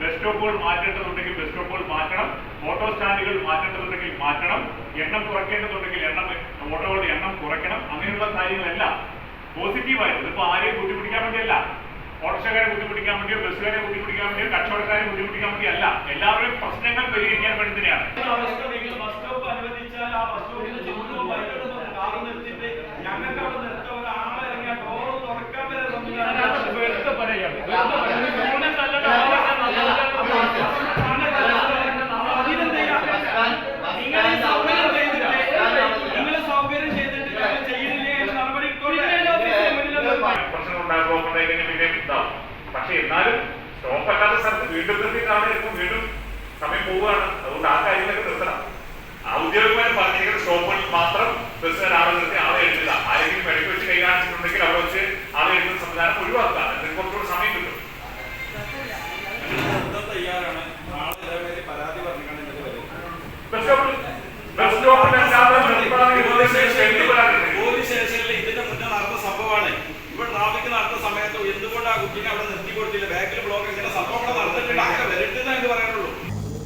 Bus സ്റ്റോപ്പുകൾ മാറ്റേണ്ടതുണ്ടെങ്കിൽ bus സ്റ്റോപ്പുകൾ മാറ്റണം. Auto സ്റ്റാൻഡുകൾ മാറ്റേണ്ടതുണ്ടെങ്കിൽ മാറ്റണം. എണ്ണം കുറയ്ക്കേണ്ടതുണ്ടെങ്കിൽ എണ്ണം ഓട്ടോകളുടെ എണ്ണം കുറയ്ക്കണം. അങ്ങനെയുള്ള കാര്യങ്ങളെല്ലാം. പോസിറ്റീവായിട്ട് ഇതിപ്പോ ആരെയും ബുദ്ധിമുട്ടിക്കാൻ വേണ്ടിയല്ല. ഓട്ടോക്കാരെ ബുദ്ധിമുട്ടിക്കാൻ വേണ്ടിയോ ബസ്സുകാരെ ബുദ്ധിമുട്ടിക്കാൻ വേണ്ടിയോ കച്ചവടക്കാരെ ബുദ്ധിമുട്ടിക്കാൻ വേണ്ടിയോ അല്ല. എല്ലാവരുടെയും പ്രശ്നങ്ങൾ പരിഹരിക്കാൻ വേണ്ടി തന്നെയാണ് അവസ്ഥ നിങ്ങൾ ബസ് സ്റ്റോപ്പ് അനുവദിച്ചാൽ ആ ബസ് സ്റ്റോപ്പിൽ ചെന്നു ബൈക്കെടുത്ത് കാറ് നിർത്തിയിട്ട് ഞങ്ങൾക്ക് അവിടെ നിർത്താൻ ഒരാളെ ഇറങ്ങിയ ഡോർ തുറക്കാൻ വരെ സംവിധാനം വെറുതെ പറയാണ് വെറുതെ പറയാണ് മൂന്ന് നല്ലത് അതിനെന്താ നിങ്ങൾ ഈ സൗകര്യം ചെയ്തിട്ട് നിങ്ങൾ സൗകര്യം ചെയ്തിട്ട് ഞങ്ങൾ ചെയ്യുന്നില്ലേ എന്ന നടപടി പ്രശ്നം ഉണ്ടാകുമ്പോഴത്തേക്കിന് പിന്നെ ഇതാവും പക്ഷെ എന്നാലും സ്റ്റോപ്പ് അല്ലാത്ത സ്ഥലത്ത് വീണ്ടും വീണ്ടും സമയം പോവുകയാണ് അതുകൊണ്ട് ആ കാര്യങ്ങളൊക്കെ നിർത്തണം ഔദ്യോഗികമായി പറഞ്ഞിരിക്കുന്ന സ്റ്റോപ്പുകളിൽ മാത്രം ബസ്സുകാർ ആളെ നിർത്തി ആളെ എഴുതുക ആരെങ്കിലും ഇടയ്ക്ക് വെച്ച് കൈ കാണിച്ചിട്ടുണ്ടെങ്കിൽ അവിടെ വെച്ച് ആളെ എഴുതുന്ന സംവിധാനം ഒഴിവാക്കുക അതിന് കുറച്ചുകൂടി സമയം കിട്ടും തയ്യാറാണ് നാളെ ഇതേമാതിരി പരാതി പറഞ്ഞിട്ടാണ് ഇതിൽ വരുന്നത് ബസ് സ്റ്റോപ്പിൽ ബസ് സ്റ്റോപ്പിലല്ലാതെ നിർത്താതെ ഇരുപത് എന്ത് പരാതി പോലീസ് സ്റ്റേഷനിൽ ഇതിന്റെ മുന്നേ നടന്ന സംഭവമാണ് ഇവിടെ ട്രാഫിക് നടന്ന സമയത്ത് എന്തുകൊണ്ട് ആ കുട്ടീനെ അവിടെ നിർത്തി കൊടുത്തില്ല ബാക്കിൽ ബ്ലോക്ക് ഇങ്ങനെ സംഭവം ഇവിടെ നടന്നിട്ടുണ്ട് അങ്ങനെ വരട്ടെന്ന് എനിക്ക് പറയാനുള്ളൂ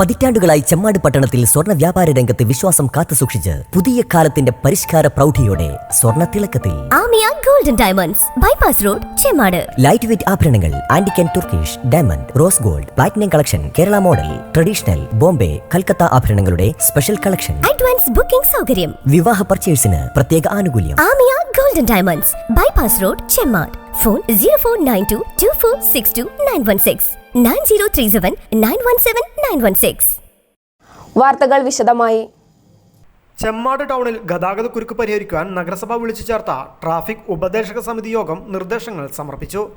പതിറ്റാണ്ടുകളായി ചെമ്മാട് പട്ടണത്തിൽ സ്വർണ വ്യാപാര രംഗത്ത് വിശ്വാസം കാത്തുസൂക്ഷിച്ച് പുതിയ കാലത്തിന്റെ പരിഷ്കാര പ്രൗഢിയോടെ സ്വർണ തിളക്കത്തിൽ Amiya golden diamonds bypass road Chemmad. Light weight ആഭരണങ്ങൾ antique and Turkish diamond rose gold platinum collection Kerala model traditional Bombay Calcutta ആഭരണങ്ങളുടെ special collection. Advance booking സൗകര്യം. വിവാഹ പർച്ചേഴ്സിന് പ്രത്യേക ആനുകൂല്യം. Amiya golden diamonds bypass road Chemmad. Phone zero four nine two two four six two nine one six nine zero three seven nine one seven nine one six. വാർത്തകൾ വിശദമായി. ചെമ്മാട് ടൗണിൽ ഗതാഗത കുരുക്ക് പരിഹരിക്കുവാൻ നഗരസഭ വിളിച്ചു ചേർത്ത ട്രാഫിക് ഉപദേശക സമിതി യോഗം നിർദ്ദേശങ്ങൾ സമർപ്പിച്ചു.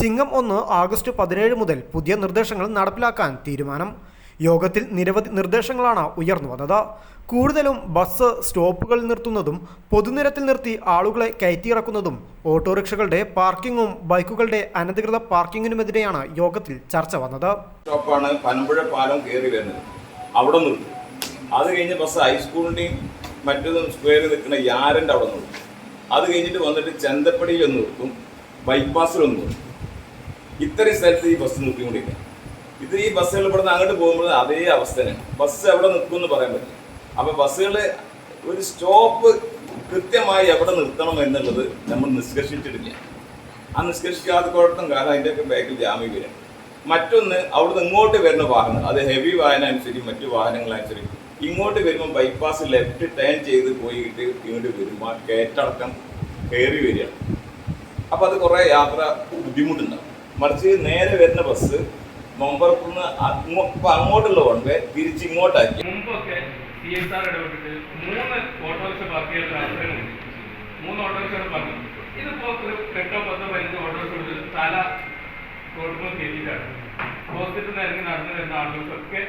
ചിങ്ങം ഒന്ന് ആഗസ്റ്റ് പതിനേഴ് മുതൽ പുതിയ നിർദ്ദേശങ്ങൾ നടപ്പിലാക്കാൻ തീരുമാനം. യോഗത്തിൽ നിരവധി നിർദ്ദേശങ്ങളാണ് ഉയർന്നു വന്നത്. കൂടുതലും ബസ് സ്റ്റോപ്പുകളിൽ നിർത്തുന്നതും പൊതുനിരത്തിൽ നിർത്തി ആളുകളെ കയറ്റിയിറക്കുന്നതും ഓട്ടോറിക്ഷകളുടെ പാർക്കിങ്ങും ബൈക്കുകളുടെ അനധികൃത പാർക്കിങ്ങിനുമെതിരെയാണ് യോഗത്തിൽ ചർച്ച വന്നത്. സ്റ്റോപ്പാണ് പനമ്പുഴ പാലം കയറി വരുന്നത്. അവിടെ നിർത്തും. അത് കഴിഞ്ഞ് ബസ് ഹൈസ്കൂളിന്റെയും മറ്റൊന്നും സ്ക്വയറിൽ നിൽക്കുന്ന യാരന്റെ അവിടെ നിർത്തും. അത് കഴിഞ്ഞിട്ട് വന്നിട്ട് ചന്തപ്പടിയിൽ ഒന്ന് നിർത്തും ബൈപ്പാസിലൊന്ന് നിർത്തും. ഇത്രയും സ്ഥലത്ത് ഈ ബസ് നിർത്തിക്കൊണ്ടിരിക്കുക ഇത് ഈ ബസ്സുകൾ ഇവിടെ നിന്ന് അങ്ങോട്ട് പോകുമ്പോൾ അതേ അവസ്ഥ തന്നെ. ബസ് എവിടെ നിൽക്കും എന്ന് പറയാൻ പറ്റില്ല. അപ്പോൾ ബസ്സുകൾ ഒരു സ്റ്റോപ്പ് കൃത്യമായി എവിടെ നിർത്തണം എന്നുള്ളത് നമ്മൾ നിഷ്കർഷിച്ചിട്ടില്ല. ആ നിഷ്കർഷിക്കാത്ത കുഴപ്പം കാലം അതിന്റെയൊക്കെ ബാക്കിൽ ജാമ്യം വരും മറ്റൊന്ന് അവിടുന്ന് ഇങ്ങോട്ട് വരുന്ന വാഹനം അത് ഹെവി വാഹനം അനുസരിച്ച് മറ്റു വാഹനങ്ങളനുസരിച്ച് ഇങ്ങോട്ട് വരുമ്പോൾ ബൈപ്പാസ് ലെഫ്റ്റ് ടേൺ ചെയ്ത് പോയിട്ട് ഇങ്ങോട്ട് വരുമ്പോൾ കയറ്റടക്കം കയറി വരികയാണ് അപ്പോൾ അത് കുറേ യാത്ര ബുദ്ധിമുട്ടുണ്ടാവും. മറിച്ച് നേരെ വരുന്ന ബസ് അങ്ങോ- ഇപ്പൊ അങ്ങോട്ടുള്ള വൺ വേ തിരിച്ച് ഇങ്ങോട്ടാക്കി മുമ്പൊക്കെ സി എസ് ആർ ഇടപെട്ടിട്ട് മൂന്ന് ഓട്ടോറിക്ഷ പാർക്ക് ചെയ്ത അവസരമുണ്ട് മൂന്ന് ഓട്ടോറിക്ഷ പറഞ്ഞു ഇതിപ്പോ ഒരു എട്ടോ പത്തോ പതിനഞ്ചോ ഓട്ടോറിക്ഷ കൊടുത്ത് തല റോഡിൽ കയറ്റിയിട്ടാണ്. ഹോസ്പിറ്റലിൽ നിന്ന് ഇറങ്ങി നടന്നു വരുന്ന ആളുകൾക്കൊക്കെ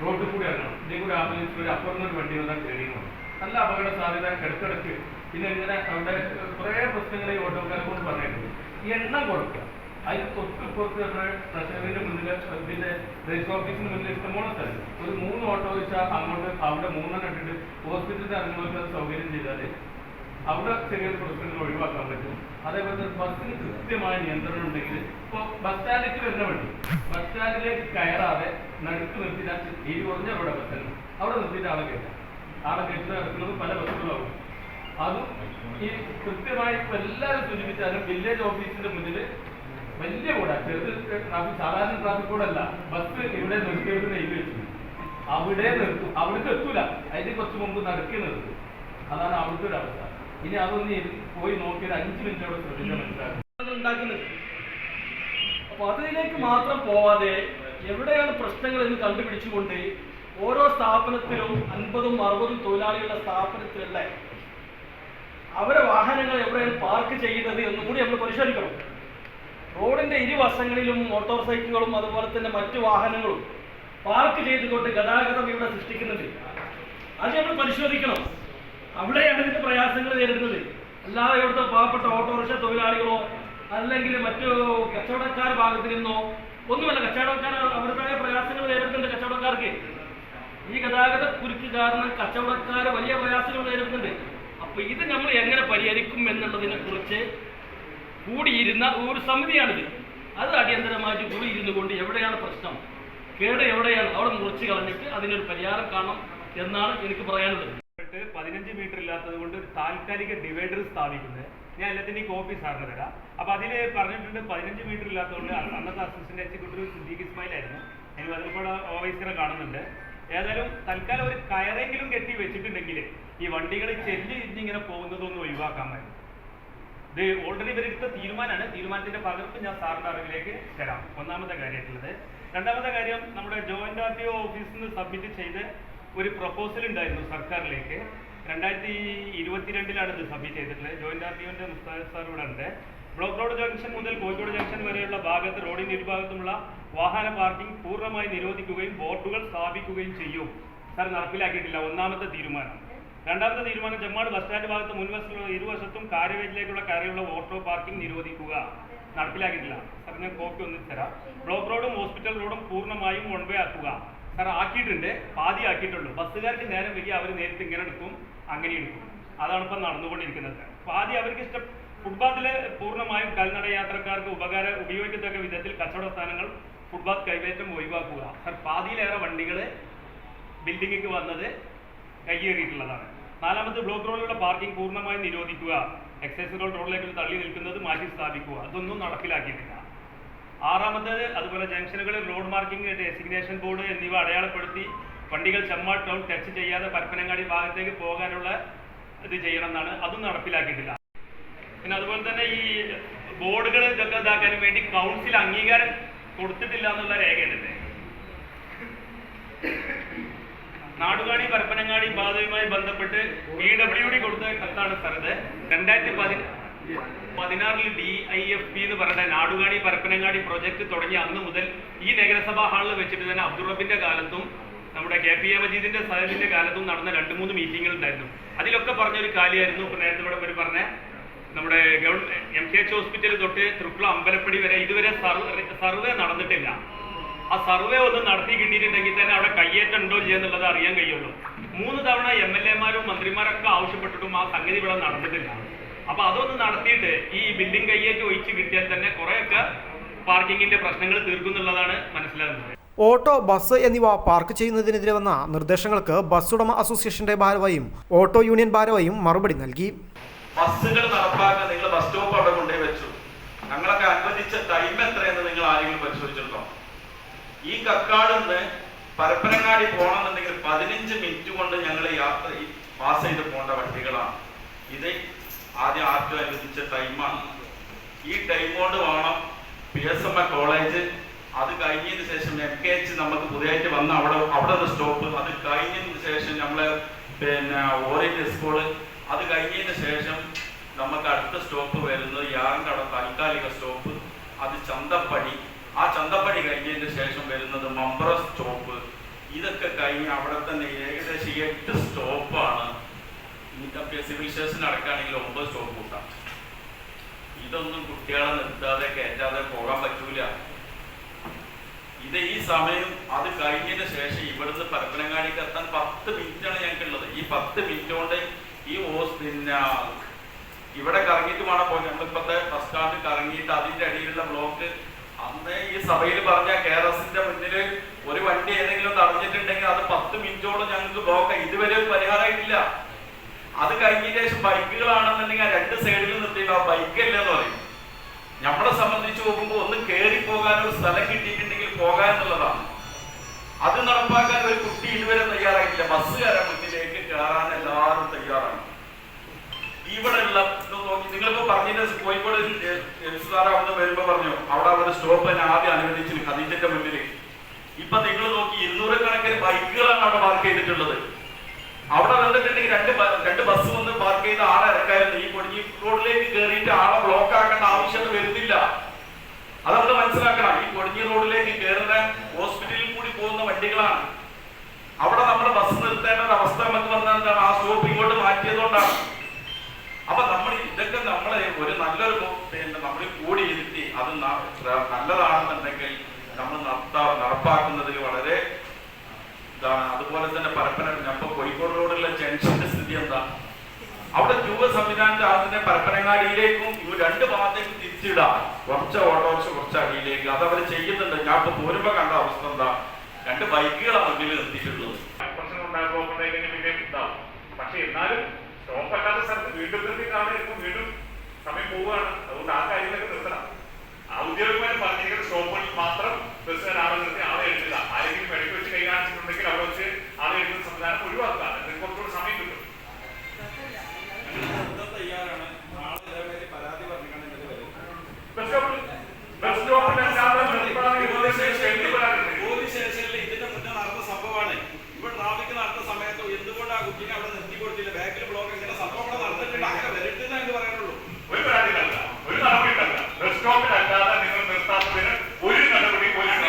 റോഡിൽ കൂടി ഇറങ്ങണം. ഇതിൽ കൂടി ആംബുലൻസ് ഒരു അപ്പുറം ഒരു വണ്ടി വന്നാൽ കയറിയുമാണ് നല്ല അപകട സാധ്യത കിടക്കിടക്ക്. പിന്നെ ഇങ്ങനെ അവിടെ കുറേ പ്രശ്നങ്ങൾ ഈ ഓട്ടോക്കാരെ കൊണ്ട് പറഞ്ഞിട്ടുണ്ട്. എണ്ണം കൊടുക്കുക അതിന് തൊട്ട് പുറത്ത് നമ്മുടെ ട്രഷറിന്റെ മുന്നിൽ രജിസ്റ്റർ ഓഫീസിന് മുന്നിൽ ഇഷ്ടംപോലെ ഒരു മൂന്ന് ഓട്ടോ വെച്ചാൽ അങ്ങോട്ട് അവിടെ മൂന്നെണ്ണം ഇട്ടിട്ട് ഹോസ്പിറ്റലിൽ ഇറങ്ങുന്നവർക്ക് അത് സൗകര്യം ചെറിയൊരു പ്രശ്നങ്ങൾ ഒഴിവാക്കാൻ പറ്റും. അതേപോലെ കൃത്യമായ നിയന്ത്രണം ഉണ്ടെങ്കിൽ ബസ് സ്റ്റാൻഡിലേക്ക് വരുന്ന വണ്ടി ബസ് സ്റ്റാൻഡിലേക്ക് കയറാതെ നടുക്ക് നിർത്തിയിട്ട് ഈ അവിടെ ബസ്സിന് അവിടെ നിർത്തിയിട്ട് ആളെ കയറ്റാം. ആളെ കയറ്റി നടക്കുന്നത് പല ബസ്സുകളാവും അതും ഈ കൃത്യമായി എല്ലാവരും സൂചിപ്പിച്ചാലും വില്ലേജ് ഓഫീസിന്റെ മുന്നിൽ വലിയ കൂടാ. ചെറുത് ട്രാഫിക് സാധാരണ ട്രാഫിക് കൂടല്ല. ബസ് ഇവിടെ നിർത്തിയെടുത്ത് നെയ്ത് വെച്ചു. അവിടെ നിർത്തും. അവിടേക്ക് എത്തൂല. അതിന് കുറച്ച് മുമ്പ് നടക്കി നിർത്തും അതാണ് അവിടുത്തെ ഒരു അവസ്ഥ. ഇനി അതൊന്ന് പോയി നോക്കി ഒരു അഞ്ച് മിനിറ്റ് അവിടെ ശ്രദ്ധിച്ചാൽ മനസ്സിലാക്കും അപ്പൊ അതിലേക്ക് മാത്രം പോവാതെ എവിടെയാണ് പ്രശ്നങ്ങൾ എന്ന് കണ്ടുപിടിച്ചുകൊണ്ട് ഓരോ സ്ഥാപനത്തിലും അൻപതും അറുപതും തൊഴിലാളികളുടെ സ്ഥാപനത്തിലുള്ള അവരെ വാഹനങ്ങൾ എവിടെയാണ് പാർക്ക് ചെയ്യുന്നത് എന്നും കൂടി നമ്മൾ പരിശോധിക്കണം. റോഡിന്റെ ഇരുവശങ്ങളിലും മോട്ടോർ സൈക്കിളുകളും അതുപോലെ തന്നെ മറ്റു വാഹനങ്ങളും പാർക്ക് ചെയ്തുകൊണ്ട് ഗതാഗതം ഇവിടെ സൃഷ്ടിക്കുന്നുണ്ട്. അത് നമ്മൾ പരിശോധിക്കണം. അവിടെയാണ് ഇതിന്റെ പ്രയാസങ്ങൾ നേരിടുന്നത്. അല്ലാതെ ഇവിടുത്തെ പാവപ്പെട്ട ഓട്ടോറിക്ഷ തൊഴിലാളികളോ അല്ലെങ്കിൽ മറ്റു കച്ചവടക്കാർ ഭാഗത്തു നിന്നോ ഒന്നുമല്ല കച്ചവടക്കാർ അവരുടേതായ പ്രയാസങ്ങൾ നേരിടുന്നുണ്ട് കച്ചവടക്കാർക്ക്. ഈ ഗതാഗത കുരുക്ക് കാരണം കച്ചവടക്കാർ വലിയ പ്രയാസങ്ങൾ നേരിടുന്നുണ്ട്. അപ്പൊ ഇത് നമ്മൾ എങ്ങനെ പരിഹരിക്കും എന്നുള്ളതിനെ കുറിച്ച് കൂടിയിരുന്ന ഒരു സമിതിയാണിത്. അത് അടിയന്തരമായിട്ട് കൂടിയിരുന്നു കൊണ്ട് എവിടെയാണ് പ്രശ്നം? കേട് എവിടെയാണ്? അവിടെ മുറിച്ച് കളഞ്ഞിട്ട് അതിനൊരു പരിഹാരം കാണണം എന്നാണ് എനിക്ക് പറയാനുള്ളത്. പതിനഞ്ച് മീറ്റർ ഇല്ലാത്തത് കൊണ്ട് ഒരു താൽക്കാലിക ഡിവൈഡർ സ്ഥാപിക്കുന്നത്. ഞാൻ എല്ലാത്തിന്റെയും കോപ്പി സാറിന് തരാം. അപ്പൊ അതിൽ പറഞ്ഞിട്ടുണ്ട് പതിനഞ്ച് മീറ്റർ ഇല്ലാത്തതുകൊണ്ട് അന്നത്തെ അസിസ്റ്റന്റ് എക്സിക്യൂട്ടീവ് സിദ്ദീഖ് ഇസ്മായിൽ ആയിരുന്നു. അതിൽ അതിൽക്കൂടെ ഓഫീസറെ കാണുന്നുണ്ട്. ഏതായാലും തൽക്കാലം ഒരു കയറെങ്കിലും കെട്ടി വെച്ചിട്ടുണ്ടെങ്കിൽ ഈ വണ്ടികൾ ചെല്ലി ഇങ്ങനെ പോകുന്നതൊന്നും ഒഴിവാക്കാൻ പറ്റും. ഇത് ഓൾറെഡി ഇവരെടുത്ത തീരുമാനമാണ് തീരുമാനത്തിന്റെ പകർപ്പ് ഞാൻ സാറിന്റെ അറിവിലേക്ക് തരാം. ഒന്നാമത്തെ കാര്യമായിട്ടുള്ളത്. രണ്ടാമത്തെ കാര്യം നമ്മുടെ ജോയിന്റ് ആർ ടി ഒ ഓഫീസിൽ നിന്ന് സബ്മിറ്റ് ചെയ്ത് ഒരു പ്രപ്പോസൽ ഉണ്ടായിരുന്നു സർക്കാരിലേക്ക്. രണ്ടായിരത്തി ഇരുപത്തിരണ്ടിലാണ് ഇത് സബ്മിറ്റ് ചെയ്തിട്ടുള്ളത്. ജോയിന്റ് ആർ ടി ഒന്റെ സാർ ഇവിടെ ഉണ്ട്. ബ്ലോക്ക് റോഡ് ജംഗ്ഷൻ മുതൽ കോഴിക്കോട് ജംഗ്ഷൻ വരെയുള്ള ഭാഗത്ത് റോഡിന്റെ ഇരുഭാഗത്തുമുള്ള വാഹന പാർക്കിംഗ് പൂർണമായി നിരോധിക്കുകയും ബോർഡുകൾ സ്ഥാപിക്കുകയും ചെയ്യും. സാർ നടപ്പിലാക്കിയിട്ടില്ല. ഒന്നാമത്തെ തീരുമാനം. രണ്ടാമത്തെ തീരുമാനം ചെമ്മാട് ബസ് സ്റ്റാൻഡ് ഭാഗത്ത് മുൻവശത്തുള്ള ഇരുവശത്തും കാര്യവേദിലേക്കുള്ള കയറിയുള്ള ഓട്ടോ പാർക്കിംഗ് നിരോധിക്കുക. നടപ്പിലാക്കിയിട്ടില്ല. സാർ ഞാൻ കോപ്പി ഒന്ന് തരാം. ബ്ലോക്ക് റോഡും ഹോസ്പിറ്റൽ റോഡും പൂർണമായും വൺ വേ ആക്കുക. സാർ ആക്കിയിട്ടുണ്ട്. പാതി ആക്കിയിട്ടുള്ളൂ. ബസ്സുകാർക്ക് നേരം വയ്യ അവർ നേരിട്ട് ഇങ്ങനെ എടുക്കും അങ്ങനെ എടുക്കും. അതാണ് ഇപ്പം നടന്നുകൊണ്ടിരിക്കുന്നത്. പാതി അവർക്ക് ഇഷ്ടം ഫുട്പാത്തിൽ പൂർണമായും കാൽനട യാത്രക്കാർക്ക് ഉപകാര ഉപയോഗിക്കത്തക്ക വിധത്തിൽ കച്ചവട സ്ഥാനങ്ങൾ ഫുട്പാത്ത് കൈവേറ്റം ഒഴിവാക്കുക. സാർ പാതിയിലേറെ വണ്ടികൾ ബിൽഡിങ്ങിക്ക് വന്നത് കയ്യേറിയിട്ടുള്ളതാണ്. നാലാമത് ബ്ലോക്ക് റോഡിലുള്ള പാർക്കിംഗ് പൂർണമായി നിരോധിക്കുക. എക്സൈസ് റോഡ് റോഡിലേക്ക് തള്ളി നിൽക്കുന്നത് മാറ്റി സ്ഥാപിക്കുക. അതൊന്നും നടപ്പിലാക്കിയിട്ടില്ല. ആറാമത്തേത് അതുപോലെ ജംഗ്ഷനുകളിൽ റോഡ് മാർക്കിംഗ് ഡെസിഗ്നേഷൻ ബോർഡ് എന്നിവ അടയാളപ്പെടുത്തി വണ്ടികൾ ചമ്മ ടൗൺ ടച്ച് ചെയ്യാതെ പരപ്പനങ്ങാടി ഭാഗത്തേക്ക് പോകാനുള്ള ഇത് ചെയ്യണം എന്നാണ് അതും നടപ്പിലാക്കിയിട്ടില്ല. പിന്നെ അതുപോലെ തന്നെ ഈ ബോർഡുകൾ ഇതൊക്കെ ഇതാക്കാനും വേണ്ടി കൗൺസിൽ അംഗീകാരം കൊടുത്തിട്ടില്ല എന്നുള്ള രേഖയുണ്ട് നാടുകാണി പരപ്പനങ്ങാടി പാതയുമായി ബന്ധപ്പെട്ട് ഇ ഡബ്ല്യു ഡി കൊടുത്ത കത്താണ് സാർ രണ്ടായിരത്തി പതി പതിനാറിൽ ഡി ഐ എഫ് പി എന്ന് പറയുന്ന നാടുകാണി പരപ്പനങ്ങാടി പ്രൊജക്ട് തുടങ്ങിയ അന്ന് മുതൽ ഈ നഗരസഭാ ഹാളിൽ വെച്ചിട്ട് തന്നെ അബ്ദുൾ റബ്ബിന്റെ കാലത്തും നമ്മുടെ കെ പി എ മജീദിന്റെ സഹദിന്റെ കാലത്തും നടന്ന രണ്ട് മൂന്ന് മീറ്റിംഗുകൾ ഉണ്ടായിരുന്നു. അതിലൊക്കെ പറഞ്ഞൊരു കാര്യമായിരുന്നു നേരത്തെ ഇവിടെ പറഞ്ഞ നമ്മുടെ government M K H hospital തൊട്ട് തൃക്കുള അമ്പലപ്പടി വരെ ഇതുവരെ സർവേ നടന്നിട്ടില്ല. ആ സർവേ ഒന്ന് നടത്തി കിട്ടിയിട്ടുണ്ടെങ്കിൽ തന്നെ അവിടെ കയ്യേറ്റം ഉണ്ടോ ചെയ്യുന്നുള്ളത് അറിയാൻ കഴിയുള്ളൂ. മൂന്ന് തവണ എം എൽ എമാരും മന്ത്രിമാരൊക്കെ ആവശ്യപ്പെട്ടിട്ടും ആ സംഗതി ഇവിടെ നടന്നിട്ടില്ല. അപ്പൊ അതൊന്ന് നടത്തിയിട്ട് ഈ ബിൽഡിംഗ് കയ്യേറ്റം ഒഴിച്ച് കിട്ടിയാൽ തന്നെ കുറെയൊക്കെ പാർക്കിങ്ങിന്റെ പ്രശ്നങ്ങൾ തീർക്കുന്നുള്ളതാണ് മനസ്സിലാകുന്നത്. ഓട്ടോ ബസ് എന്നിവ പാർക്ക് ചെയ്യുന്നതിനെതിരെ വന്ന നിർദ്ദേശങ്ങൾക്ക് ബസ് ഉടമ അസോസിയേഷന്റെ ഭാരവായും ഓട്ടോ യൂണിയൻ ഭാരവായും മറുപടി നൽകി. ബസ്സുകൾ നടപ്പാക്കാൻ നിങ്ങൾ ബസ് സ്റ്റോപ്പ് അവിടെ കൊണ്ടുപോയി വെച്ചു ഞങ്ങളൊക്കെ അനുവദിച്ച ടൈം എത്രയെന്ന് നിങ്ങൾ ആരെങ്കിലും പരിശോധിച്ചിട്ടുണ്ടോ ഈ കക്കാട് നിന്ന് പരപ്പനങ്ങാടി പോകണമെന്നുണ്ടെങ്കിൽ പതിനഞ്ച് മിനിറ്റ് കൊണ്ട് ഞങ്ങൾ യാത്ര പാസ് ചെയ്ത് പോകേണ്ട വണ്ടികളാണ്. ഇത് ആദ്യം ആർക്കും അനുവദിച്ച ടൈമാണ്. ഈ ടൈം കൊണ്ട് വേണം P S M A college. അത് കഴിഞ്ഞതിന് ശേഷം എം കെ എച്ച് നമുക്ക് പുതിയതായിട്ട് വന്ന അവിടെ അവിടെ ഒരു സ്റ്റോപ്പ്. അത് കഴിഞ്ഞതിന് ശേഷം നമ്മളെ പിന്നെ ഓറിയന്റ് സ്കൂൾ. അത് കഴിഞ്ഞതിന് ശേഷം നമുക്ക് അടുത്ത സ്റ്റോപ്പ് വരുന്നത് യാങ്കട താൽക്കാലിക സ്റ്റോപ്പ്. അത് ചന്തപ്പടി. ആ ചന്തപ്പടി കഴിഞ്ഞതിന് ശേഷം വരുന്നത് മമ്പ്ര സ്റ്റോപ്പ്. ഇതൊക്കെ കഴിഞ്ഞ് അവിടെ തന്നെ ഏകദേശം എട്ട് സ്റ്റോപ്പാണ്. സിവിൽ സ്റ്റേഷൻ അടക്കാണെങ്കിൽ ഒമ്പത് സ്റ്റോപ്പ് കൂട്ടാം. ഇതൊന്നും കുട്ടികളെ നിർത്താതെ കയറ്റാതെ പോകാൻ പറ്റൂല. ഇത് ഈ സമയം അത് കഴിഞ്ഞതിന് ശേഷം ഇവിടുന്ന് പരപ്പനങ്ങാടിക്ക് എത്താൻ പത്ത് മിനിറ്റാണ് ഞങ്ങൾക്കുള്ളത്. ഈ പത്ത് മിനിറ്റ് കൊണ്ട് ഈ ഓസ് പിന്നെ ഇവിടെ കറങ്ങിയിട്ട് വേണം പോയി നമ്മളിപ്പോഴത്തെ ബസ് സ്റ്റാൻഡ് കറങ്ങിയിട്ട് അതിന്റെ അടിയിലുള്ള ബ്ലോക്ക് അന്ന് ഈ സഭയിൽ പറഞ്ഞ കെ ആർ എസിന്റെ മുന്നിൽ ഒരു വണ്ടി ഏതെങ്കിലും തടഞ്ഞിട്ടുണ്ടെങ്കിൽ അത് പത്ത് മിനിറ്റോളം ഞങ്ങൾക്ക് ബ്ലോക്ക് ഇതുവരെ പരിഹാരമായിട്ടില്ല. അത് കഴിഞ്ഞതിന് ശേഷം ബൈക്കുകളാണെന്നുണ്ടെങ്കിൽ രണ്ട് സൈഡിൽ നിർത്തിയിട്ട് ആ ബൈക്ക് അല്ലെന്ന് പറയും. നമ്മളെ സംബന്ധിച്ച് നോക്കുമ്പോൾ ഒന്ന് കയറി പോകാൻ ഒരു സ്ഥലം കിട്ടിയിട്ടുണ്ടെങ്കിൽ പോകാൻ എന്നുള്ളതാണ്. അത് നടപ്പാക്കാൻ ഒരു കുട്ടി ഇതുവരെ തയ്യാറായിട്ടില്ല. ബസ് പറഞ്ഞതിന്റെ കോഴിക്കോട് സാർ അവിടെ വരുമ്പോ പറഞ്ഞു അവിടെ ഒരു സ്റ്റോപ്പ് തന്നെ ആദ്യം അനുവദിച്ചു ഖദീജന്റെ മുന്നിൽ ഇപ്പൊ നിങ്ങൾ നോക്കി ഇരുന്നൂറ് കണക്കിന് ബൈക്കുകളാണ് അവിടെ പാർക്ക് ചെയ്തിട്ടുള്ളത്. അവിടെ വന്നിട്ടുണ്ടെങ്കിൽ രണ്ട് രണ്ട് ബസ് വന്ന് പാർക്ക് ചെയ്ത ആളെ ഇറക്കായിരുന്നു. ഈ പൊടിഞ്ഞി റോഡിലേക്ക് കയറിയിട്ട് ആളെ ബ്ലോക്ക് ആക്കേണ്ട ആവശ്യം വരുന്നില്ല. അത് നമ്മൾ മനസ്സിലാക്കണം ഈ പൊടിഞ്ഞി റോഡിലേക്ക് കയറുന്ന ഹോസ്പിറ്റലിൽ കൂടി പോകുന്ന വണ്ടികളാണ്. അവിടെ നമ്മുടെ ബസ് നിർത്തേണ്ട അവസ്ഥ നമുക്ക് എന്താണ് ആ സ്റ്റോപ്പ് ഇങ്ങോട്ട് മാറ്റിയതുകൊണ്ടാണ് അപ്പൊ നമ്മൾ ഇതൊക്കെ നമ്മളെ ഒരു നല്ലൊരു നമ്മൾ കൂടി ഇരുത്തി അത് നല്ലതാണെന്നുണ്ടെങ്കിൽ നമ്മൾ നടപ്പാക്കുന്നതിൽ വളരെ ഇതാണ്. അതുപോലെ തന്നെ പരപ്പന ഇപ്പൊ കോഴിക്കോട് റോഡിലെ ജംഗ്ഷന്റെ സ്ഥിതി എന്താ? അവിടെ ജൂവ സംവിധാനത്തിൽ അതിനെ പരപ്പനങ്ങാടിയിലേക്കും ഇവ രണ്ട് ഭാഗത്തേക്കും തിരിച്ചിടാം. കുറച്ച് ഓട്ടോറിച്ച് കുറച്ച് അടിയിലേക്ക്. അത് അവർ ചെയ്യുന്നുണ്ട്. ഞാൻ ഇപ്പൊ പോരുമ്പോ കണ്ട അവസ്ഥ എന്താ? രണ്ട് ബൈക്കുകളാണ് മുന്നിൽ നിർത്തിയിട്ടുള്ളത്. ഉണ്ടാകുമ്പോൾ പിന്നെ പക്ഷെ എന്നാലും സ്റ്റോപ്പ് അല്ലാത്ത സ്ഥലത്ത് വീണ്ടും വീണ്ടും സമയം പോവുകയാണ്. അതുകൊണ്ട് ആ കാര്യങ്ങളൊക്കെ നിർത്തണം ഔദ്യോഗികമായി പറഞ്ഞിരിക്കുന്ന സ്റ്റോപ്പുകളിൽ മാത്രം ബസ്സുകാർ ആളെ നിർത്തി ആളെ എഴുതുക ആരെങ്കിലും മെഡിക്കൽ വെച്ച് കൈ കാണിച്ചിട്ടുണ്ടെങ്കിൽ അവിടെ വെച്ച് ആളെ എഴുതുന്ന സംവിധാനം ഒഴിവാക്കുക അതിന് കുറച്ചുകൂടി സമയം കിട്ടും ബസ് സ്റ്റോപ്പിൽ ബസ് സ്റ്റോപ്പിൽ അല്ലാതെ നിർത്താതെ ഇരുപത് എന്ത് പരാതി പോലീസ് സ്റ്റേഷനിൽ ഇതിന്റെ മുന്നേ നടന്ന സംഭവമാണ് ഇപ്പൊ ട്രാഫിക് നടന്ന സമയത്ത് എന്തുകൊണ്ട് ആ കുട്ടീനെ അവിടെ നിർത്തി കൊടുത്തില്ല ബാക്കിൽ ബ്ലോക്ക് ഇങ്ങനെ സംഭവം അവിടെ നടന്നിട്ടുണ്ട് അങ്ങനെ വരട്ടെന്ന് എനിക്ക് പറയാനുള്ളൂ ഒരു പരാതിയിലല്ല ഒരു നടപടിയിലല്ല ബസ് സ്റ്റോപ്പിൽ അല്ലാതെ നിങ്ങൾ നിർത്താത്തതിന് ഒരു നടപടി പോലീസ്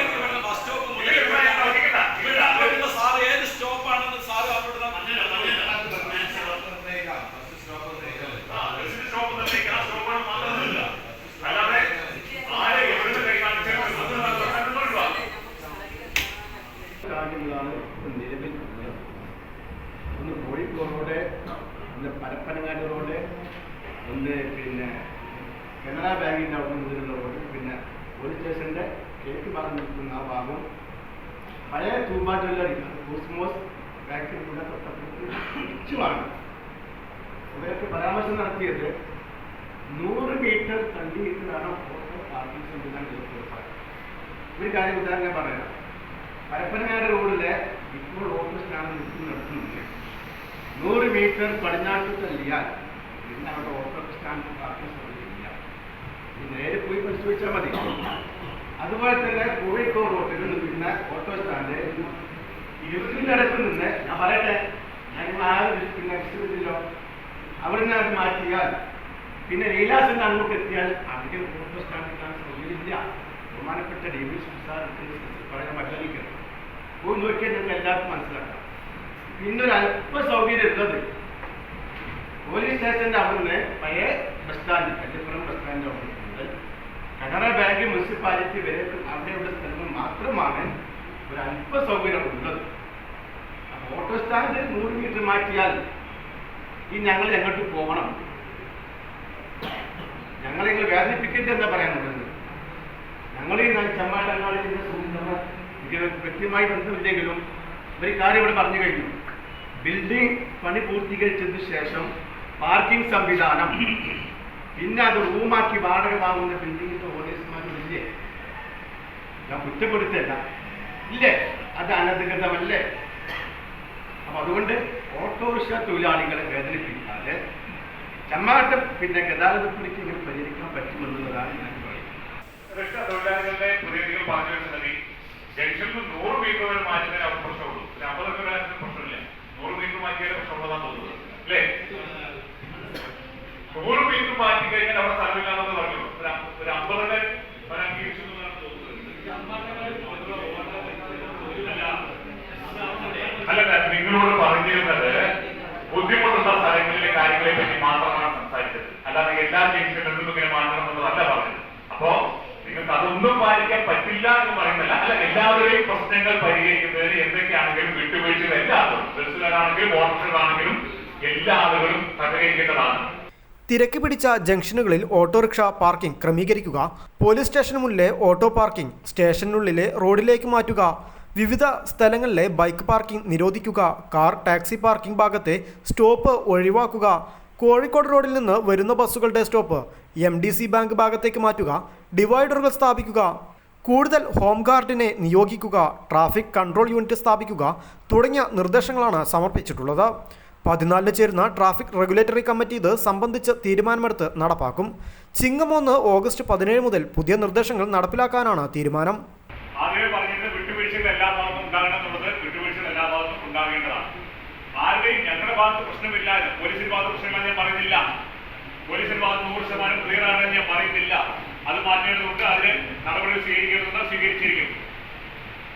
ബസ് സ്റ്റോപ്പ് ഇല്ല, ഇവിടെ ഞാൻ നോക്കിക്കണ്ട. ഇല്ല, അത് സാർ ഏത് സ്റ്റോപ്പാണെന്ന് സാർ അവരോട് ആ, ബസ്സിന് സ്റ്റോപ്പ് നിർത്തിക്കണം, സ്റ്റോപ്പുകൾ മാത്രമല്ല. അല്ലാതെ ആരെ എവിടെ കൈ കാണിച്ചാലും അത് നടത്താൻ ഒഴിവാക്കും. കാര്യങ്ങളാണ് ഇപ്പം നിലവിലുള്ളത് ഒന്ന് കോഴിക്കോട് റോഡ് ഒന്ന് പരപ്പനങ്ങാടി റോഡ് ഒന്ന് പിന്നെ കനറ ബാങ്കിന്റെ അവിടെ മുതലുള്ള റോഡ് പിന്നെ പോലീസ് സ്റ്റേഷന്റെ കേക്ക് ഭാഗം നിൽക്കുന്ന ആ ഭാഗം പഴയ തൂമ്പ ജ്വല്ലറി കോസ്മോസ് ഫാക്ടറി ചുറ്റുമാണ് ഇവരൊക്കെ പരാമർശം നടത്തിയത് നൂറ് മീറ്റർ തള്ളിയിട്ടാണ് ഫോട്ടോ പാർട്ടി സംവിധാനം ഏർപ്പെടുത്താൻ ഒരു കാര്യം ഉദാഹരണം പറയാം. പരപ്പനങ്ങാട് റോഡിലെ ഇപ്പോൾ ഓഫീസിലാണ് നിൽക്കുന്ന നടത്തുന്നുണ്ട്. നൂറ് മീറ്റർ പടിഞ്ഞാട്ട് തള്ളിയാൽ പിന്നെ അവിടെ ഓട്ടോ സ്റ്റാൻഡ് പാർട്ടി ഇത് നേരെ പോയി പരിശോധിച്ചാൽ മതി. അതുപോലെ തന്നെ കോഴിക്കോട് റോഡിൽ പിന്നെ ഓട്ടോ സ്റ്റാൻഡ് ഇരുട്ടിനടുത്ത് നിന്ന് ഞാൻ പറയട്ടെ ഞങ്ങൾ ആരും പിന്നെ വിശ്വസിച്ചില്ലോ അവിടെ നിന്ന് അത് മാറ്റിയാൽ പിന്നെ ലീലാസിന്റെ അങ്ങോട്ട് എത്തിയാൽ? അധികം ഓട്ടോ സ്റ്റാൻഡിലാണ് സൗകര്യമില്ല ബഹുമാനപ്പെട്ട ഡി വി സാർ പറയാൻ മറ്റൊരിക്കൽ പോയി നോക്കിയാൽ നിങ്ങൾക്ക് എല്ലാവർക്കും മനസ്സിലാക്കാം. പിന്നെ ഒരു അല്പ സൗകര്യം ഉള്ളത്. പോലീസ് സ്റ്റേഷന്റെ അവിടുന്ന് പഴയ bus stand Kallippuram bus stand അവിടെ മുതൽ കനറ ബാങ്ക് മുനിസിപ്പാലിറ്റി വരെ അവിടെയുള്ള സ്ഥലങ്ങൾ മാത്രമാണ് ഒരു അല്പ സൗകര്യം ഉള്ളത്. ഓട്ടോ സ്റ്റാൻഡ് നൂറ് മീറ്റർ മാറ്റിയാൽ ഈ ഞങ്ങൾ എങ്ങോട്ട് പോകണം? ഞങ്ങൾ നിങ്ങൾ വേദനിപ്പിക്കരുത് എന്താ പറയാനുള്ളത് ഞങ്ങൾ ഈ ചെമ്മാട്ടങ്ങാടിന്റെ കൃത്യമായി ബന്ധമില്ലെങ്കിലും ഒരു കാര്യം ഇവിടെ പറഞ്ഞു കഴിഞ്ഞു. ബിൽഡിംഗ് പണി പൂർത്തീകരിച്ചതിന് ശേഷം പാർക്കിംഗ് സംവിധാനം. പിന്നെ അത് റൂമാക്കി വാടക വാങ്ങുന്ന ബിൽഡിങ്ങിന്റെ ഓഡിയൻസ്മാരില്ലേ ഞാൻ കുറ്റപ്പെടുത്തല്ല. ഇല്ലേ? അത് അനധികൃതമല്ലേ? അപ്പൊ അതുകൊണ്ട് ഓട്ടോറിക്ഷ തൊഴിലാളികളെ വേദനിപ്പിക്കാതെ ചമ്മാട്ടം പിന്നെ ഗതാഗതക്കുറിച്ച് ഇങ്ങനെ പരിഹരിക്കാൻ പറ്റുമെന്നുള്ളതാണ് ഞാൻ പറയുന്നത്. തൊഴിലാളികളുടെ പ്രതിനിധികൾ പറഞ്ഞു വെച്ചിട്ടുണ്ടെങ്കിൽ ജംഗ്ഷനിൽ നൂറ് മീറ്റർ വരെ മാറ്റുന്നതിന് അവർക്ക് പ്രശ്നമുള്ളൂ ഒരു അമ്പത് മീറ്റർ പ്രശ്നമില്ല നൂറ് മീറ്റർ മാറ്റിയാലേ പ്രശ്നമുള്ളതാന്ന് തോന്നുന്നത് അല്ലേ നൂറ് മീറ്റർ മാറ്റി കഴിഞ്ഞാൽ അവിടെ സ്ഥലമില്ലാന്ന് പറഞ്ഞു ഒരു അമ്പ- ഒരു അമ്പതിനെ ഒരു അംഗീകരിച്ചു എന്നാണ് തോന്നുന്നത് അല്ല നിങ്ങളോട് പറഞ്ഞിരുന്നത് ബുദ്ധിമുട്ടുള്ള സ്ഥലങ്ങളിലെ കാര്യങ്ങളെ പറ്റി മാത്രമാണ് സംസാരിച്ചത് അല്ലാതെ എല്ലാ ജംഗ്ഷനിലും നിന്നും ഇങ്ങനെ മാറ്റണം എന്നുള്ളതല്ല പറഞ്ഞത് അപ്പോ നിങ്ങൾക്ക് അതൊന്നും പാലിക്കാൻ പറ്റില്ല എന്ന് പറയുന്നില്ല അല്ല എല്ലാവരുടെയും പ്രശ്നങ്ങൾ പരിഹരിക്കുന്നതിന് എന്തൊക്കെയാണെങ്കിലും വിട്ടുവീഴ്ചകൾ എല്ലാവരും ഓട്ടോറിക്ഷകളാണെങ്കിലും എല്ലാ ആളുകളും സഹകരിക്കേണ്ടതാണ്. തിരക്ക് പിടിച്ച ജംഗ്ഷനുകളിൽ ഓട്ടോറിക്ഷ പാർക്കിംഗ് ക്രമീകരിക്കുക പോലീസ് സ്റ്റേഷന് ഓട്ടോ പാർക്കിംഗ് സ്റ്റേഷനുള്ളിലെ റോഡിലേക്ക് മാറ്റുക വിവിധ സ്ഥലങ്ങളിലെ ബൈക്ക് പാർക്കിംഗ് നിരോധിക്കുക കാർ ടാക്സി പാർക്കിംഗ് ഭാഗത്തെ സ്റ്റോപ്പ് ഒഴിവാക്കുക കോഴിക്കോട് റോഡിൽ നിന്ന് വരുന്ന ബസ്സുകളുടെ സ്റ്റോപ്പ് എം ബാങ്ക് ഭാഗത്തേക്ക് മാറ്റുക ഡിവൈഡറുകൾ സ്ഥാപിക്കുക കൂടുതൽ ഹോം ഗാർഡിനെ നിയോഗിക്കുക ട്രാഫിക് കൺട്രോൾ യൂണിറ്റ് സ്ഥാപിക്കുക തുടങ്ങിയ നിർദ്ദേശങ്ങളാണ് സമർപ്പിച്ചിട്ടുള്ളത്. പതിനാലിന് ചേരുന്ന ട്രാഫിക് റെഗുലേറ്ററി കമ്മിറ്റി ഇത് സംബന്ധിച്ച് തീരുമാനമെടുത്ത് നടപ്പാക്കും. ചിങ്ങം ഒന്ന് ഓഗസ്റ്റ് പതിനേഴ് മുതൽ പുതിയ നിർദ്ദേശങ്ങൾ നടപ്പിലാക്കാനാണ് തീരുമാനം. ഉണ്ടാകേണ്ടതാണ്. ഭാഗത്ത് പ്രശ്നമില്ല പോലീസിന്റെ ഭാഗത്ത് പ്രശ്നമില്ല ഞാൻ പറയുന്നില്ല. പോലീസിന്റെ ഭാഗത്ത് നൂറ് ശതമാനം ക്ലിയർ ആണെന്ന് ഞാൻ പറയുന്നില്ല. അത് മാറ്റേണ്ടതുണ്ട്. അതിന് നടപടികൾ സ്വീകരിക്കേണ്ടതുണ്ട്. സ്വീകരിച്ചിരിക്കും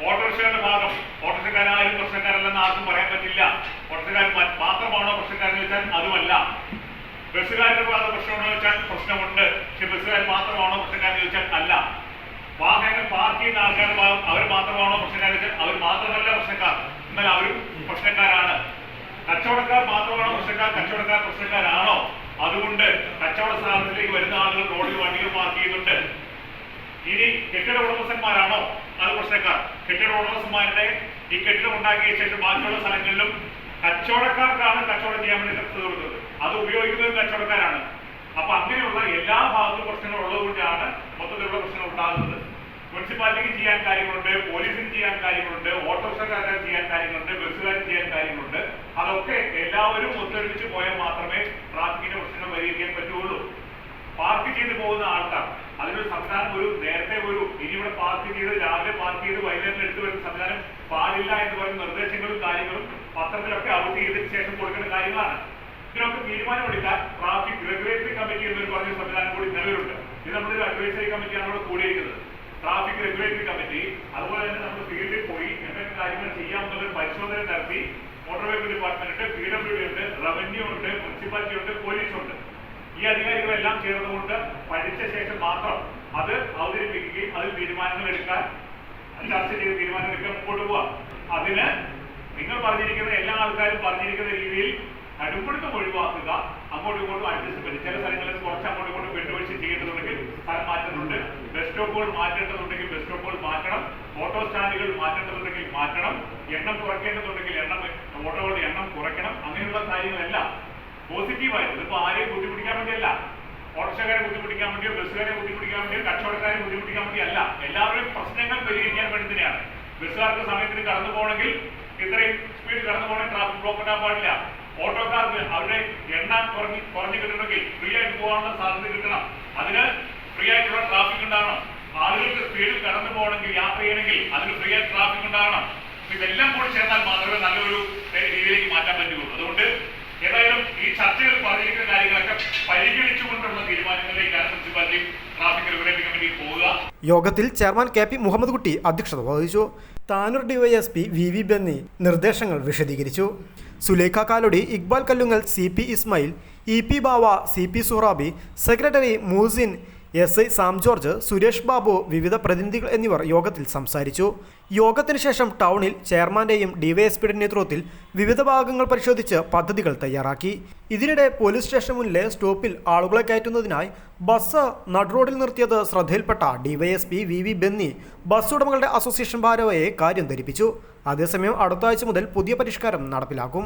ഓട്ടോറിക്ഷയുടെ ഭാഗം ഓട്ടോറിക്ഷക്കാരും പ്രശ്നക്കാരല്ലെന്ന് ആർക്കും പറയാൻ പറ്റില്ല. ഓട്ടോറിക്ഷക്കാർ മാത്രമാണോ പ്രശ്നക്കാരെന്ന് വെച്ചാൽ അതുമല്ല. ബസ്സുകാരുടെ ഭാഗത്ത് പ്രശ്നമാണോ വെച്ചാൽ പ്രശ്നമുണ്ട്. പക്ഷെ ബസ്സുകാർ മാത്രമാണോ പ്രശ്നക്കാരെന്ന് വെച്ചാൽ അല്ല. വാഹനങ്ങൾ പാർക്ക് ചെയ്യുന്ന ആൾക്കാരുടെ ഭാഗം അവർ മാത്രമാണോ പ്രശ്നക്കാരെന്ന് വെച്ചാൽ അവർ മാത്രമല്ല പ്രശ്നക്കാർ. എന്നാൽ അവരും പ്രശ്നക്കാരാണ്. കച്ചവടക്കാർ മാത്രമാണോ പ്രശ്നക്കാർ? കച്ചവടക്കാർ പ്രശ്നക്കാരാണോ? സ്ഥാപനത്തിലേക്ക് വരുന്ന ആളുകൾ റോഡിൽ വണ്ടികൾ പാർക്ക് ചെയ്യുന്നുണ്ട്. ഇനി കെട്ടിട ഉടമസ്ഥന്മാരാണോ? അത് പ്രശ്നക്കാർ. കെട്ടിട ഉടമസ്ഥന്മാരുടെ ഈ കെട്ടിടം ഉണ്ടാക്കിയ ശേഷം ബാക്കിയുള്ള സ്ഥലങ്ങളിലും കച്ചവടക്കാർക്കാണ് കച്ചവടം ചെയ്യാൻ വേണ്ടി ശ്രദ്ധ കൊടുത്തത് അത് ഉപയോഗിക്കുന്നത് കച്ചവടക്കാരാണ്. അപ്പൊ അങ്ങനെയുള്ള എല്ലാ ഭാഗത്തും പ്രശ്നങ്ങൾ ഉള്ളതുകൊണ്ടാണ് മൊത്തത്തിലുള്ള പ്രശ്നങ്ങൾ ഉണ്ടാകുന്നത്. മുനിസിപ്പാലിറ്റിക്ക് ചെയ്യാൻ കാര്യങ്ങളുണ്ട് പോലീസിന് ചെയ്യാൻ കാര്യങ്ങളുണ്ട് ഓട്ടോറിക്ഷക്കാർക്ക് ചെയ്യാൻ കാര്യങ്ങളുണ്ട് ബസ്സുകാർക്ക് ചെയ്യാൻ കാര്യങ്ങളുണ്ട്. അതൊക്കെ എല്ലാവരും ഒത്തൊരുമിച്ച് പോയാൽ മാത്രമേ ട്രാഫിക്കിന്റെ പരിഹരിക്കാൻ പറ്റുള്ളൂ. പാർക്ക് ചെയ്ത് പോകുന്ന ആൾക്കാർ. അതിനൊരു സംവിധാനം ഒരു നേരത്തെ ഒരു ഇനി ഇവിടെ പാർക്ക് ചെയ്ത് രാവിലെ പാർക്ക് ചെയ്ത് വൈകുന്നേരം എടുത്തു വരുന്ന സംവിധാനം പാടില്ല എന്ന് പറയുന്ന നിർദ്ദേശങ്ങളും കാര്യങ്ങളും പത്രത്തിലൊക്കെ ഔട്ട് ചെയ്തതിനു ശേഷം കൊടുക്കേണ്ട കാര്യങ്ങളാണ്. ഇതിനൊക്കെ തീരുമാനമെടുക്കാൻ ട്രാഫിക് റെഗുലേറ്ററി കമ്മിറ്റി എന്നൊരു പറഞ്ഞ സംവിധാനം കൂടി നിലവിലുണ്ട്. ഇത് നമ്മളൊരു അഡ്വൈസറി കമ്മിറ്റിയാണ് ഇവിടെ കൂടിയിരിക്കുന്നത്. ട്രാഫിക് റെഗുലേറ്ററി കമ്മിറ്റി അതുപോലെ തന്നെ നമ്മൾ ഫീൽഡിൽ പോയി എന്തൊക്കെ കാര്യങ്ങൾ ചെയ്യാമെന്നുള്ള പരിശോധന നടത്തി മോട്ടോർ വെഹിക്കിൾ ഡിപ്പാർട്ട്മെന്റ് ഉണ്ട് പി ഡബ്ല്യു ഡി ഉണ്ട് റവന്യൂ ഉണ്ട് മുനിസിപ്പാലിറ്റി ഉണ്ട് പോലീസ് ഉണ്ട്. ഈ അധികാരികളെല്ലാം ചേർന്നുകൊണ്ട് പഠിച്ച ശേഷം മാത്രം അത് അവതരിപ്പിക്കുകയും അതിൽ തീരുമാനങ്ങൾ എടുക്കാൻ ചർച്ച ചെയ്ത് തീരുമാനം എടുക്കാൻ മുമ്പോട്ട് പോവാം. അതിന് നിങ്ങൾ പറഞ്ഞിരിക്കുന്ന എല്ലാ ആൾക്കാരും പറഞ്ഞിരിക്കുന്ന രീതിയിൽ കടുപ്പിടുത്തം ഒഴിവാക്കുക അങ്ങോട്ടും ഇങ്ങോട്ടും അഡ്ജസ്റ്റ്മെന്റ് ചില സ്ഥലങ്ങളിൽ കുറച്ച് അങ്ങോട്ടും ഇങ്ങോട്ടും വിട്ടുവീഴ്ച ചെയ്യേണ്ടതുണ്ടെങ്കിൽ സ്ഥലം മാറ്റുന്നുണ്ട് ബസ് സ്റ്റോപ്പുകൾ മാറ്റേണ്ടതുണ്ടെങ്കിൽ ബസ് സ്റ്റോപ്പുകൾ മാറ്റണം. ഓട്ടോ സ്റ്റാൻഡുകൾ മാറ്റേണ്ടതുണ്ടെങ്കിൽ മാറ്റണം. എണ്ണം കുറയ്ക്കേണ്ടതുണ്ടെങ്കിൽ എണ്ണം ഓട്ടോകളുടെ എണ്ണം കുറയ്ക്കണം. അങ്ങനെയുള്ള കാര്യങ്ങളെല്ലാം പോസിറ്റീവായിട്ട്. ഇതിപ്പോ ആരെയും ബുദ്ധിമുട്ടിക്കാൻ വേണ്ടിയല്ല. ഓട്ടോറിക്ഷക്കാരെ ബുദ്ധിമുട്ടിക്കാൻ വേണ്ടിയോ ബസ്സുകാരെ ബുദ്ധിമുട്ടിക്കാൻ വേണ്ടിയോ കച്ചവടക്കാരെ ബുദ്ധിമുട്ടിക്കാൻ വേണ്ടിയല്ല എല്ലാവരുടെയും പ്രശ്നങ്ങൾ പരിഹരിക്കാൻ വേണ്ടി തന്നെയാണ്. ബസ്സുകാർക്ക് സമയത്തിന് കടന്നു പോകണമെങ്കിൽ ഇത്രയും സ്പീഡ് കടന്നു പോകണമെങ്കിൽ ട്രാഫിക് ബ്ലോക്ക് ഉണ്ടാകാൻ പാടില്ല. ഓട്ടോക്കാർക്ക് അവരുടെ എണ്ണ കുറഞ്ഞ് കുറഞ്ഞു കിട്ടണമെങ്കിൽ ഫ്രീ ആയിട്ട് പോകാനുള്ള സാധ്യത കിട്ടണം. അതിന് ഫ്രീ ആയിട്ടുള്ള ട്രാഫിക് ഉണ്ടാകണം. ആളുകൾക്ക് സ്പീഡിൽ കടന്നു പോകണമെങ്കിൽ യാത്ര ചെയ്യണമെങ്കിൽ അതിന് ഫ്രീ ആയിട്ട് ട്രാഫിക് ഉണ്ടാകണം. ഇതെല്ലാം കൂടി ചേർന്നാൽ മാത്രമേ നല്ലൊരു രീതിയിലേക്ക് മാറ്റാൻ പറ്റുള്ളൂ അതുകൊണ്ട് ഏതായാലും ഈ ചർച്ചകൾ പറഞ്ഞിരിക്കുന്ന കാര്യങ്ങളൊക്കെ പരിഗണിച്ചുകൊണ്ടുള്ള തീരുമാനങ്ങളിലേക്കാണ് മുനിസിപ്പാലിറ്റി ട്രാഫിക് റെഗുലേറ്റിംഗ് കമ്മിറ്റി പോവുക. യോഗത്തിൽ chairman K P Muhammad Kutty അധ്യക്ഷത വഹിച്ചു. Tanur DYSP V V Benny നിർദ്ദേശങ്ങൾ വിശദീകരിച്ചു. Sulekha Kalody Iqbal Kallungal C P Ismail E P Bava C P Surabi secretary Moosin S I Sam George Suresh Babu വിവിധ പ്രതിനിധികൾ എന്നിവർ യോഗത്തിൽ സംസാരിച്ചു. യോഗത്തിന് ശേഷം ടൗണിൽ ചെയർമാന്റെയും ഡിവൈഎസ്പിയുടെ നേതൃത്വത്തിൽ വിവിധ ഭാഗങ്ങൾ പരിശോധിച്ച് പദ്ധതികൾ തയ്യാറാക്കി. ഇതിനിടെ പോലീസ് സ്റ്റേഷന് മുന്നിലെ സ്റ്റോപ്പിൽ ആളുകളെ കയറ്റുന്നതിനായി ബസ് നടുറോഡിൽ നിർത്തിയത് ശ്രദ്ധയിൽപ്പെട്ട DYSP V V Benny bus ഉടമകളുടെ അസോസിയേഷൻ ഭാരവയെ കാര്യം ധരിപ്പിച്ചു. അതേസമയം അടുത്ത ആഴ്ച മുതൽ പുതിയ പരിഷ്കാരം നടപ്പിലാക്കും.